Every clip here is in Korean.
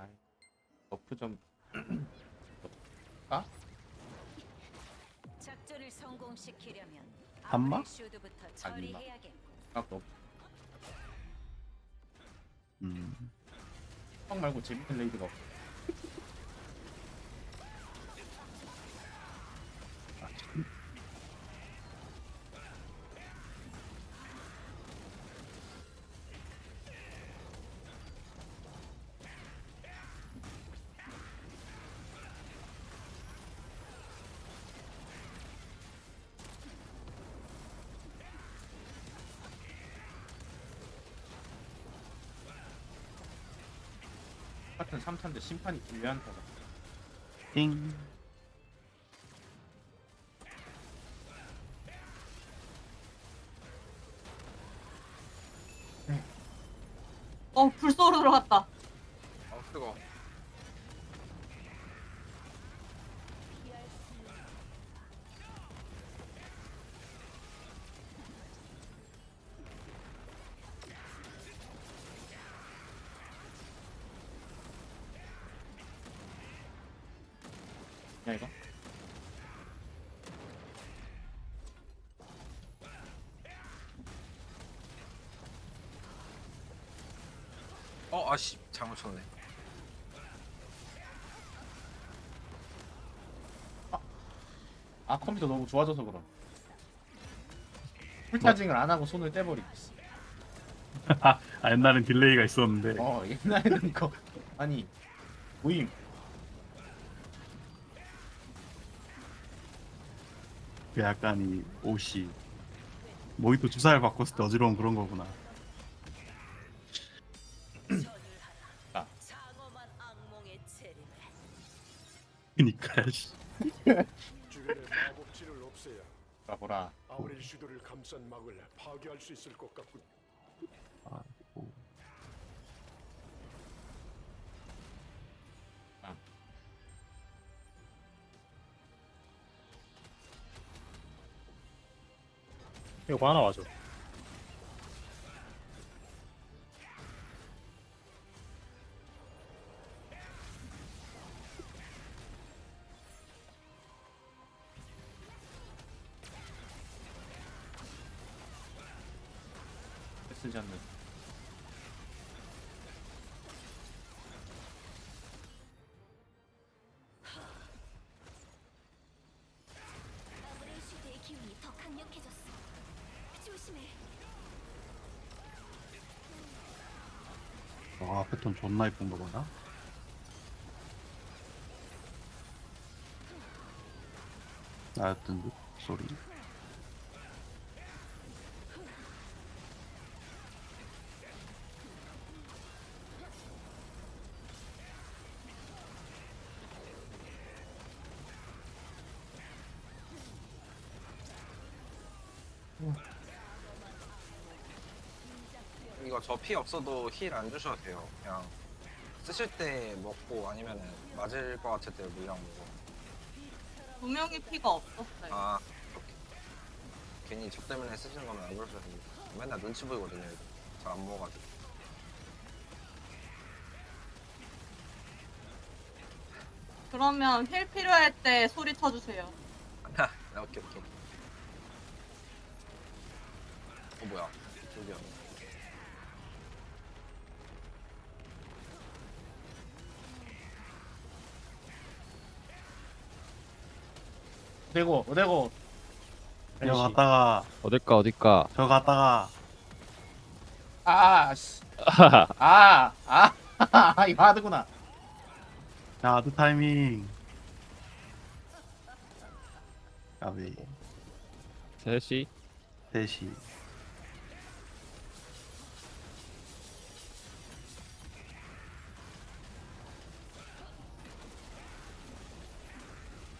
아이, 버프 좀 작전을 성공시키려면 한마? 아무래슈드부터 처리해야겠고. 깎고 음. 형 말고 재밌는 레이드가 없어. 같은 3탄데 심판이 불리한타가 띵. 어 불쏘로 들어갔다. 야 이거? 어 아씨 잘못 쳤네. 아. 컴퓨터 너무 좋아져서 그럼. 풀타징을 안 하고 손을 떼버리고 있어. 아 옛날엔 딜레이가 있었는데. 어 옛날에는 거 아니 모임 그 약간 이 옷이 모히또 주사를 바꿨을 때 어지러운 그런 거구나. 아. 그니까 씨. 주변의 마법질을 없애야 라 보라 아우렐 슈도를 감싼 막을 파괴할 수 있을 것 같군. 이거 하나 와줘. 쓰지 않는 와 패턴 존나 이쁜 거 봐라. 나였던 듯 소리. 이거 저 피 없어도 힐 안 주셔도 돼요. 그냥 쓰실 때 먹고 아니면은 맞을 것 같을 때 물량 먹고. 두 명이 피가 없었어요. 아 그렇게. 괜히 저 때문에 쓰시는 거면 안 그러셔도 됩니다. 맨날 눈치 보이거든요. 잘안 먹어가지고. 그러면 힐 필요할 때 소리 쳐주세요. 아, 오케이 오케이. 어 뭐야? 저기요. 어 대고 어대고. 저 갔다가 어딜까 어딜까? 저 갔다가 아씨. 아아 아, 이거 하드구나. 야 아드 타이밍. 까비 셋이? 셋이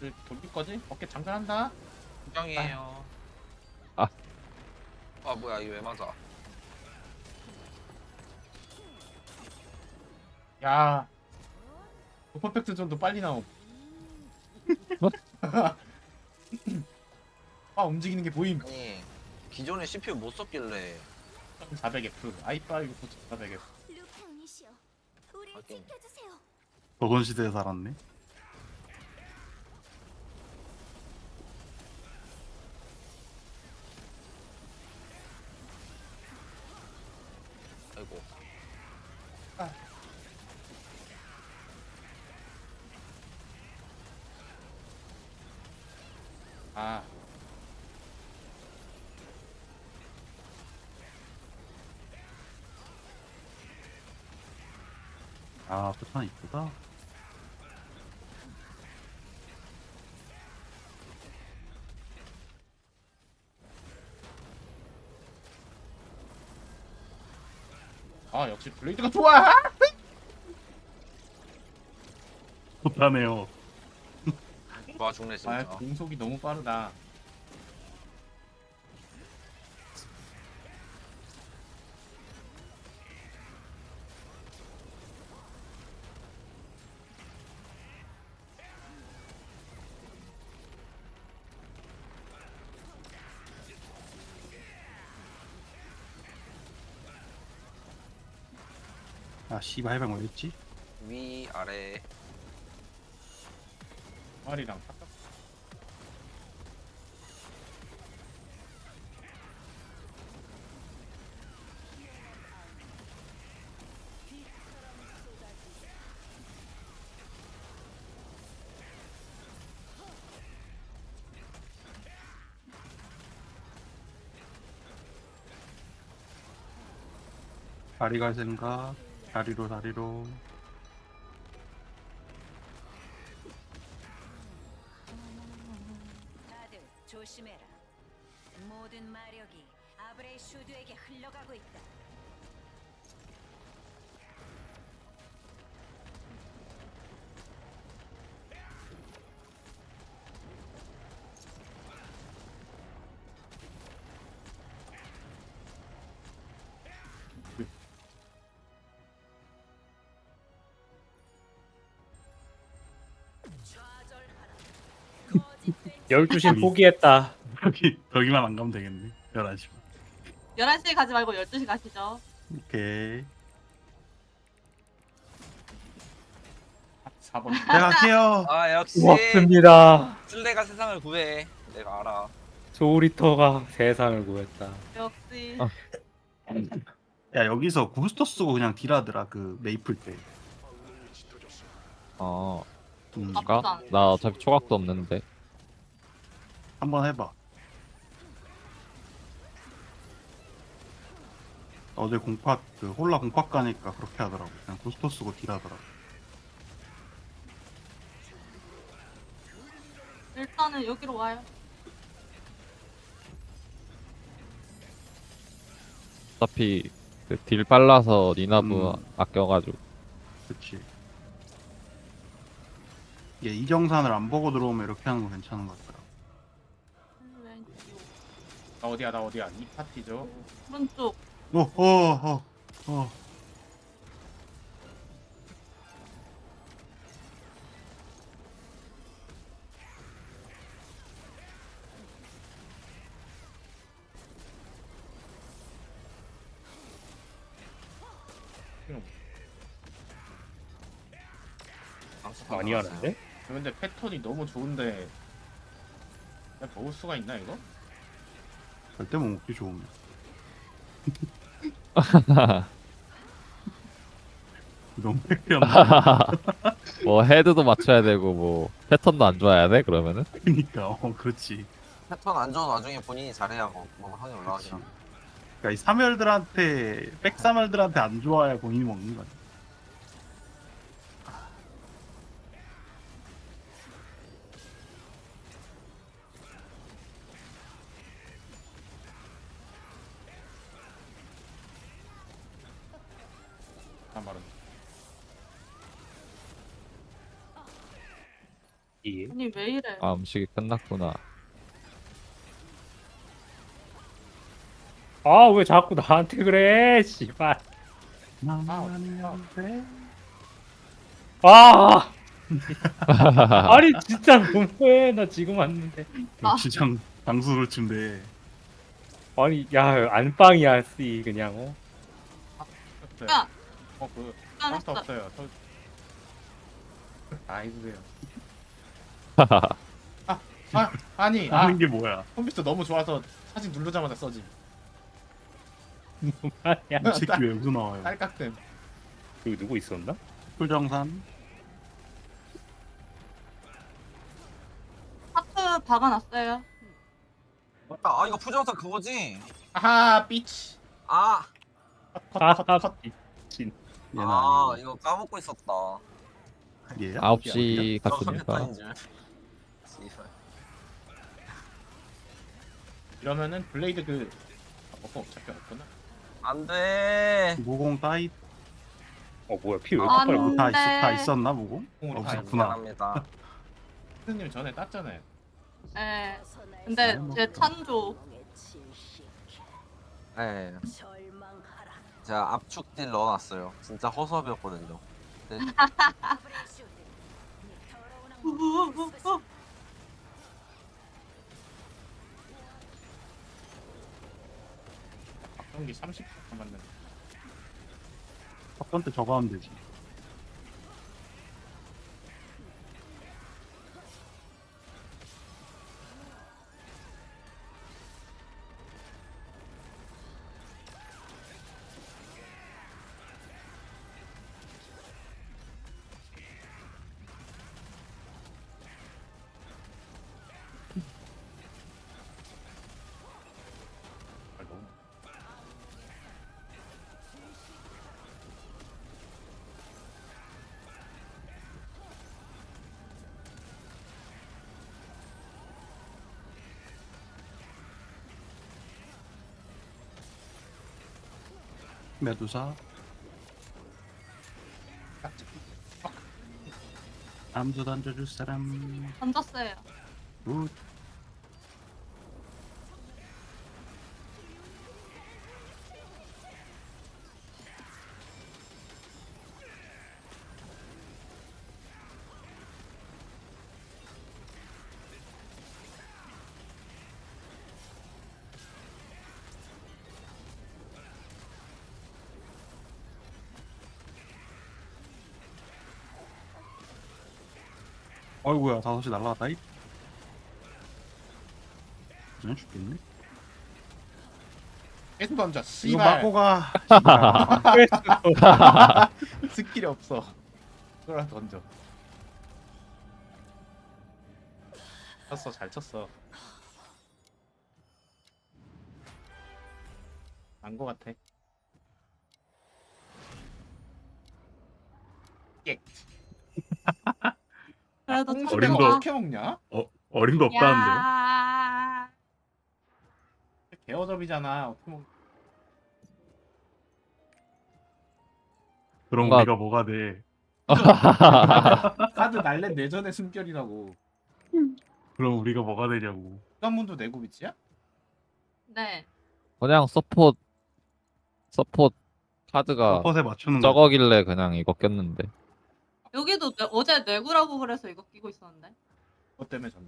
그 돌릴 거지 어깨 장전한다 구경이에요. 아. 아 뭐야 이거 왜 맞아? 야 퍼펙트 존도 빨리 나옴 아 움직이는 게 보임 아니 기존에 CPU 못 썼길래 400F i5 9400F 루페온이시여, 우리 확인. 챙겨주세요. 조선시대에 살았네 아이고. 아. 아. 패턴 이쁘다 아 역시 블레이드가 좋아. 좋다네요. 와 죽네 아 진짜. 공속이 너무 빠르다 아 씨발 해병 왜였지? 위 아래. 말이랑 탑 다리 갈 생각 다리로 다리로 다들 조심해라. 모든 마력이 아브레이 슈드에게 흘러가고 있다. 좌절하라. 12시 포기했다. 여기 여기만 안 가면 되겠네 11시 11시에 가지 말고 12시 가시죠. 오케이 4번 내가 갈게요 아 역시 고맙습니다. 쓸레가 세상을 구해. 내가 알아. 소리터가 세상을 구했다. 역시. 아. 야 여기서 구스터 쓰고 그냥 딜하더라 그 메이플 때. 어 음, 나쁘지. 나 어차피 초각도 없는데 한번 해봐 어제 공팟 그 홀라 공팟 가니까 그렇게 하더라고 그냥 구스터 쓰고 딜하더라고 일단은 여기로 와요. 어차피 그 딜 빨라서 니나부 음. 아껴가지고 그치 이게 이정산을 안 보고 들어오면 이렇게 하는 거 괜찮은 것 왼쪽. 나 어디야 나 어디야 이 파티죠 오른쪽. 오어어어 어. 방송 많이 나왔어요. 하는데? 근데 패턴이 너무 좋은데 내가 먹을 수가 있나 이거? 절대 못 먹기 좋으면. 너무 팩트였나 뭐 헤드도 맞춰야 되고 뭐 패턴도 안 좋아야 돼 그러면은? 그니까 어 그렇지. 패턴 안 좋은 와중에 본인이 잘해야 뭐, 뭐 올라가지. 그렇지. 그러니까 이 사멸들한테 백사멸들한테 안 좋아야 본인이 먹는 거야 말은 이. 아니 왜 이래? 아 음식이 끝났구나 아 왜 자꾸 나한테 그래? 씨발. 아. 아니 진짜 너무해. 나 지금 왔는데. 역시 장 장수를 춘데 아니 야 안방이야 씨 그냥 어. 네. 야. 어그 할 했어. 수 없어요. 저... 아이고요. 아, 아 아니 아 하는 게 뭐야? 컴퓨터 너무 좋아서 사진 누르자마자 써지. 아니야. 이 새끼 왜 여기서 나와요? 딸깍댐. 여기 누구 있었나? 풀정산 하트 박아놨어요. 아 이거 푸정사 그거지? 아하 삐치. 아, 컷 컷컷 컷. 진. 얘는 아 아니고 이거 까먹고 있었다. 얘야? 9시 저 갔으니까 컴퓨터인 줄. 씨발. 이러면은 블레이드 그 아, 먹고 어차피 없구나. 안돼. 모공 따이 어 뭐야 피 왜 이렇게 안 빨리? 뭐 다, 있, 네. 다 있었나? 공으로 다 없었구나. 미안합니다. 스님 전에 땄잖아요. 예. 근데 제 찬조. 네. 제가 압축 딜 넣어놨어요. 진짜 허수아비였거든요. 박동기 30분 남았는데. 첫 번째 저거 하면 되지. 메두사. 암수 던져줄 사람 던졌어요. 굿 어이구야 5시 날라갔다 이 그냥 죽겠네 계속 던져. 이거 씨발. 맞고 가 스킬이 없어. 그거라 던져. 쳤어 잘 쳤어. 안 거 같아. 예. 그래도 꽁 어림도. 어떻게 먹냐? 어, 어림도 없다는데요 야. 개어접이잖아. 어떻게 먹? 그럼 뭔가- 우리가 뭐가 돼 카드 날래 내전의 숨결이라고. 그럼 우리가 뭐가 되냐고 수감문도 내고 비치야? 네. 그냥 서폿 서폿 카드가 컷에 맞추는 거 적어길래 그냥 이거 꼈는데 여기도 내- 어제 내구라고 그래서 이거 끼고 있었는데. 그것 때문에 졌네.